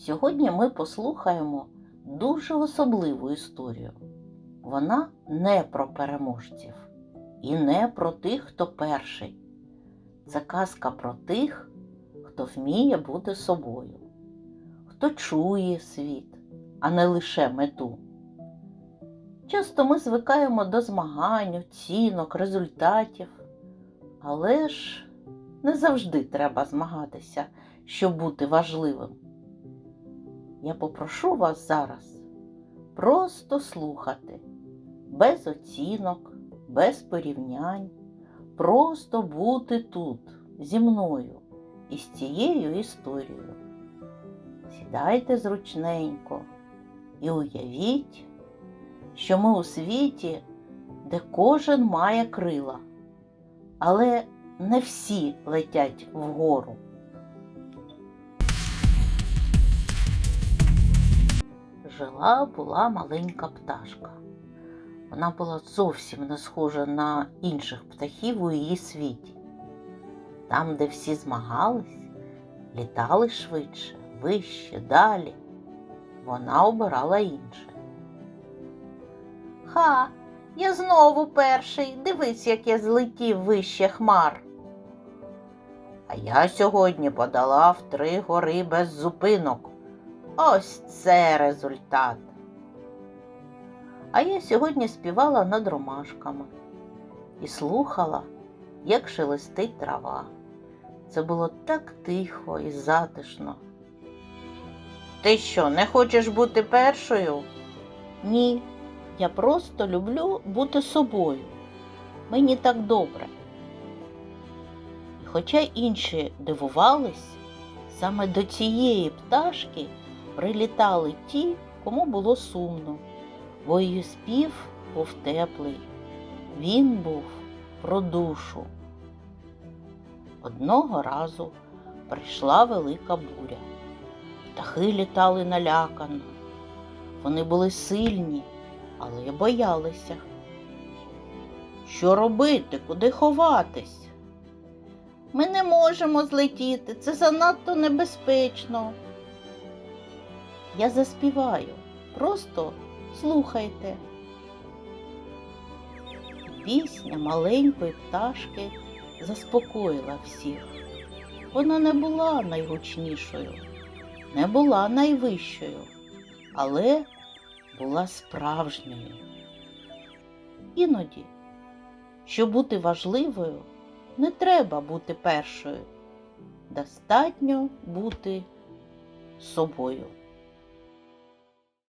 Сьогодні ми послухаємо дуже особливу історію. Вона не про переможців і не про тих, хто перший. Це казка про тих, хто вміє бути собою, хто чує світ, а не лише мету. Часто ми звикаємо до змагань, оцінок, результатів, але ж не завжди треба змагатися, щоб бути важливим. Я попрошу вас зараз просто слухати, без оцінок, без порівнянь, просто бути тут зі мною і з цією історією. Сідайте зручненько і уявіть, що ми у світі, де кожен має крила, але не всі летять вгору. Жила була маленька пташка. Вона була зовсім не схожа на інших птахів у її світі. Там, де всі змагались, літали швидше, вище, далі. Вона обирала інше. Ха, я знову перший. Дивись, як я злетів вище хмар. А я сьогодні подолав три гори без зупинок. Ось це результат. А я сьогодні співала над ромашками і слухала, як шелестить трава. Це було так тихо і затишно. Ти що, не хочеш бути першою? Ні, я просто люблю бути собою. Мені так добре. Хоча інші дивувались, саме до цієї пташки прилітали ті, кому було сумно, бо її спів був теплий. Він був про душу. Одного разу прийшла велика буря. Птахи літали налякано. Вони були сильні, але боялися. Що робити, куди ховатись? Ми не можемо злетіти, це занадто небезпечно. Я заспіваю, просто слухайте. Пісня маленької пташки заспокоїла всіх. Вона не була найгучнішою, не була найвищою, але була справжньою. Іноді, щоб бути важливою, не треба бути першою. Достатньо бути собою.